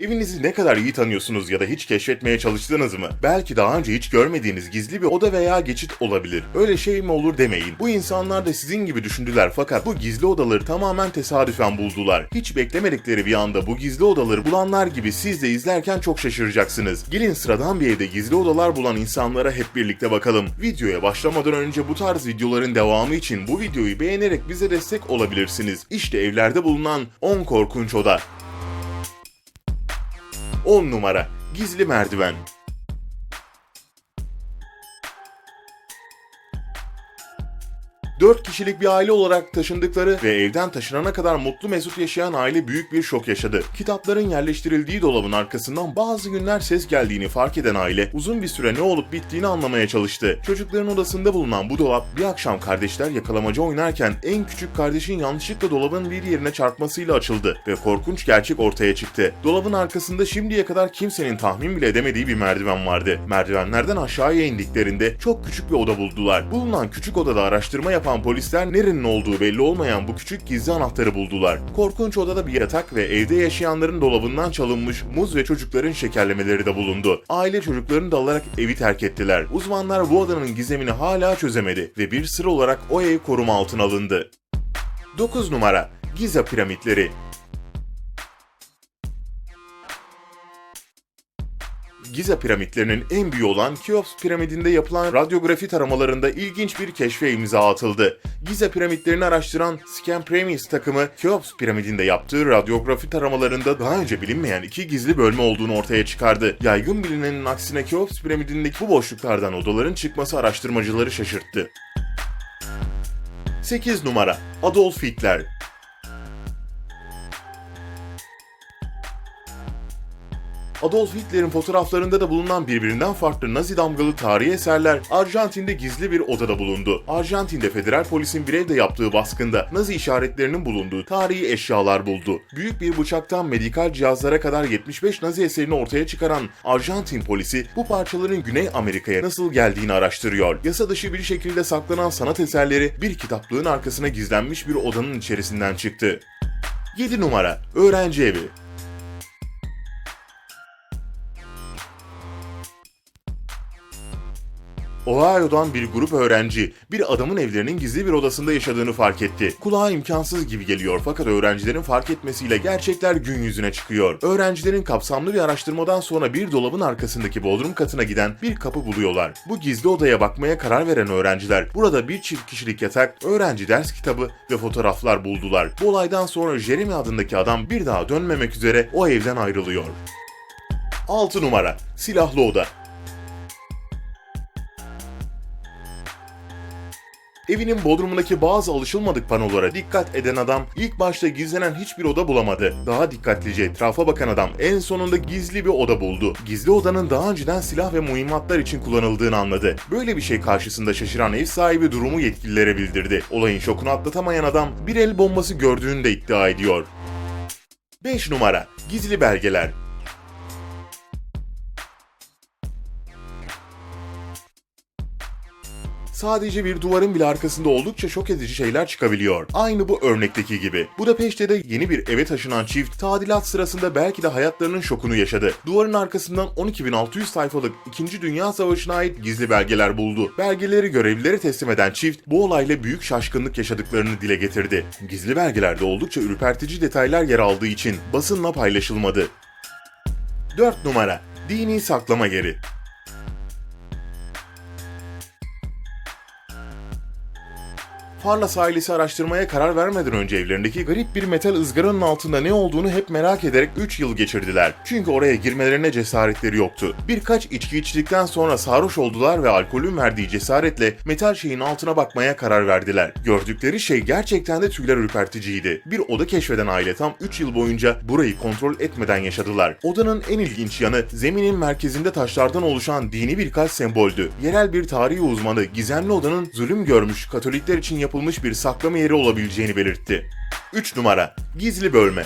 Evinizi ne kadar iyi tanıyorsunuz ya da hiç keşfetmeye çalıştınız mı? Belki daha önce hiç görmediğiniz gizli bir oda veya geçit olabilir. Öyle şey mi olur demeyin. Bu insanlar da sizin gibi düşündüler fakat bu gizli odaları tamamen tesadüfen buldular. Hiç beklemedikleri bir anda bu gizli odaları bulanlar gibi siz de izlerken çok şaşıracaksınız. Gelin sıradan bir evde gizli odalar bulan insanlara hep birlikte bakalım. Videoya başlamadan önce bu tarz videoların devamı için bu videoyu beğenerek bize destek olabilirsiniz. İşte evlerde bulunan 10 korkunç oda. 10 numara. Gizli merdiven 4 kişilik bir aile olarak taşındıkları ve evden taşınana kadar mutlu mesut yaşayan aile büyük bir şok yaşadı. Kitapların yerleştirildiği dolabın arkasından bazı günler ses geldiğini fark eden aile uzun bir süre ne olup bittiğini anlamaya çalıştı. Çocukların odasında bulunan bu dolap bir akşam kardeşler yakalamaca oynarken en küçük kardeşin yanlışlıkla dolabın bir yerine çarpmasıyla açıldı ve korkunç gerçek ortaya çıktı. Dolabın arkasında şimdiye kadar kimsenin tahmin bile edemediği bir merdiven vardı. Merdivenlerden aşağıya indiklerinde çok küçük bir oda buldular. Bulunan küçük odada araştırma yapan polisler nerenin olduğu belli olmayan bu küçük gizli anahtarı buldular. Korkunç odada bir yatak ve evde yaşayanların dolabından çalınmış muz ve çocukların şekerlemeleri de bulundu. Aile çocuklarını da alarak evi terk ettiler. Uzmanlar bu odanın gizemini hala çözemedi ve bir sır olarak o ev koruma altına alındı. 9 numara Giza piramitleri Giza piramitlerinin en büyüğü olan Keops piramidinde yapılan radyografi taramalarında ilginç bir keşfe imza atıldı. Giza piramitlerini araştıran Scan Premis takımı Keops piramidinde yaptığı radyografi taramalarında daha önce bilinmeyen iki gizli bölme olduğunu ortaya çıkardı. Yaygın bilinenin aksine Keops piramidindeki bu boşluklardan odaların çıkması araştırmacıları şaşırttı. 8 numara Adolf Hitler Adolf Hitler'in fotoğraflarında da bulunan birbirinden farklı Nazi damgalı tarihi eserler Arjantin'de gizli bir odada bulundu. Arjantin'de federal polisin bir evde yaptığı baskında Nazi işaretlerinin bulunduğu tarihi eşyalar buldu. Büyük bir bıçaktan medikal cihazlara kadar 75 Nazi eserini ortaya çıkaran Arjantin polisi bu parçaların Güney Amerika'ya nasıl geldiğini araştırıyor. Yasa dışı bir şekilde saklanan sanat eserleri bir kitaplığın arkasına gizlenmiş bir odanın içerisinden çıktı. 7 numara Öğrenci Evi Ohio'dan bir grup öğrenci bir adamın evlerinin gizli bir odasında yaşadığını fark etti. Kulağa imkansız gibi geliyor fakat öğrencilerin fark etmesiyle gerçekler gün yüzüne çıkıyor. Öğrencilerin kapsamlı bir araştırmadan sonra bir dolabın arkasındaki bodrum katına giden bir kapı buluyorlar. Bu gizli odaya bakmaya karar veren öğrenciler burada bir çift kişilik yatak, öğrenci ders kitabı ve fotoğraflar buldular. Bu olaydan sonra Jeremy adındaki adam bir daha dönmemek üzere o evden ayrılıyor. 6 numara Silahlı Oda Evinin bodrumundaki bazı alışılmadık panolara dikkat eden adam ilk başta gizlenen hiçbir oda bulamadı. Daha dikkatlice etrafa bakan adam en sonunda gizli bir oda buldu. Gizli odanın daha önceden silah ve mühimmatlar için kullanıldığını anladı. Böyle bir şey karşısında şaşıran ev sahibi durumu yetkililere bildirdi. Olayın şokunu atlatamayan adam bir el bombası gördüğünü de iddia ediyor. 5 numara Gizli belgeler sadece bir duvarın bile arkasında oldukça şok edici şeyler çıkabiliyor. Aynı bu örnekteki gibi. Budapeşte'de yeni bir eve taşınan çift tadilat sırasında belki de hayatlarının şokunu yaşadı. Duvarın arkasından 12.600 sayfalık 2. Dünya Savaşı'na ait gizli belgeler buldu. Belgeleri görevlilere teslim eden çift bu olayla büyük şaşkınlık yaşadıklarını dile getirdi. Gizli belgelerde oldukça ürpertici detaylar yer aldığı için basınla paylaşılmadı. 4 numara Dini saklama yeri Farlas ailesi araştırmaya karar vermeden önce evlerindeki garip bir metal ızgaranın altında ne olduğunu hep merak ederek 3 yıl geçirdiler. Çünkü oraya girmelerine cesaretleri yoktu. Birkaç içki içtikten sonra sarhoş oldular ve alkolün verdiği cesaretle metal şeyin altına bakmaya karar verdiler. Gördükleri şey gerçekten de tüyler ürperticiydi. Bir oda keşfeden aile tam 3 yıl boyunca burayı kontrol etmeden yaşadılar. Odanın en ilginç yanı zeminin merkezinde taşlardan oluşan dini birkaç semboldü. Yerel bir tarihi uzmanı gizemli odanın zulüm görmüş Katolikler için yapılmış bir saklama yeri olabileceğini belirtti. 3 numara Gizli bölme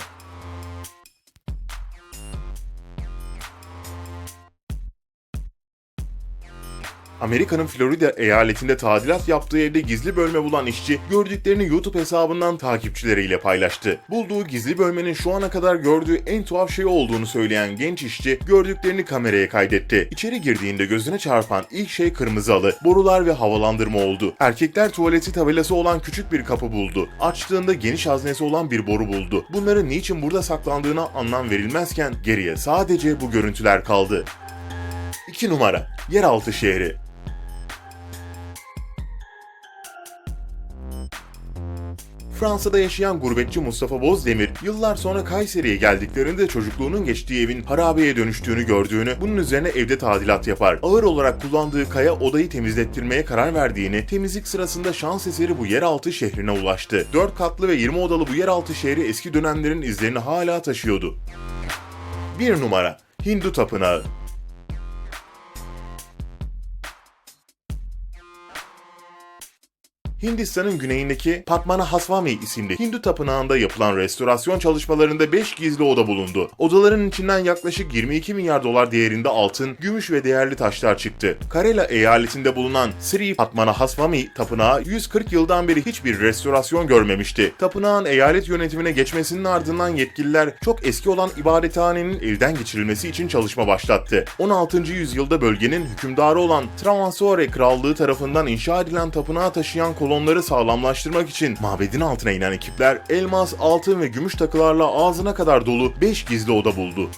Amerika'nın Florida eyaletinde tadilat yaptığı evde gizli bölme bulan işçi gördüklerini YouTube hesabından takipçileriyle paylaştı. Bulduğu gizli bölmenin şu ana kadar gördüğü en tuhaf şey olduğunu söyleyen genç işçi gördüklerini kameraya kaydetti. İçeri girdiğinde gözüne çarpan ilk şey kırmızı halı, borular ve havalandırma oldu. Erkekler tuvaleti tabelası olan küçük bir kapı buldu. Açtığında geniş haznesi olan bir boru buldu. Bunların niçin burada saklandığına anlam verilmezken geriye sadece bu görüntüler kaldı. 2 numara Yeraltı şehri Fransa'da yaşayan gurbetçi Mustafa Bozdemir, yıllar sonra Kayseri'ye geldiklerinde çocukluğunun geçtiği evin harabeye dönüştüğünü gördüğünü, bunun üzerine evde tadilat yapar. Ağır olarak kullandığı kaya odayı temizlettirmeye karar verdiğini, temizlik sırasında şans eseri bu yeraltı şehrine ulaştı. 4 katlı ve 20 odalı bu yeraltı şehri eski dönemlerin izlerini hala taşıyordu. 1 numara Hindu Tapınağı Hindistan'ın güneyindeki Padmanabhaswamy isimli Hindu tapınağında yapılan restorasyon çalışmalarında 5 gizli oda bulundu. Odaların içinden yaklaşık 22 milyar dolar değerinde altın, gümüş ve değerli taşlar çıktı. Karela eyaletinde bulunan Sri Padmanabhaswamy tapınağı 140 yıldan beri hiçbir restorasyon görmemişti. Tapınağın eyalet yönetimine geçmesinin ardından yetkililer çok eski olan ibadethanenin elden geçirilmesi için çalışma başlattı. 16. yüzyılda bölgenin hükümdarı olan Travancore Krallığı tarafından inşa edilen tapınağı taşıyan kolonları sağlamlaştırmak için mabedin altına inen ekipler elmas, altın ve gümüş takılarla ağzına kadar dolu 5 gizli oda buldu.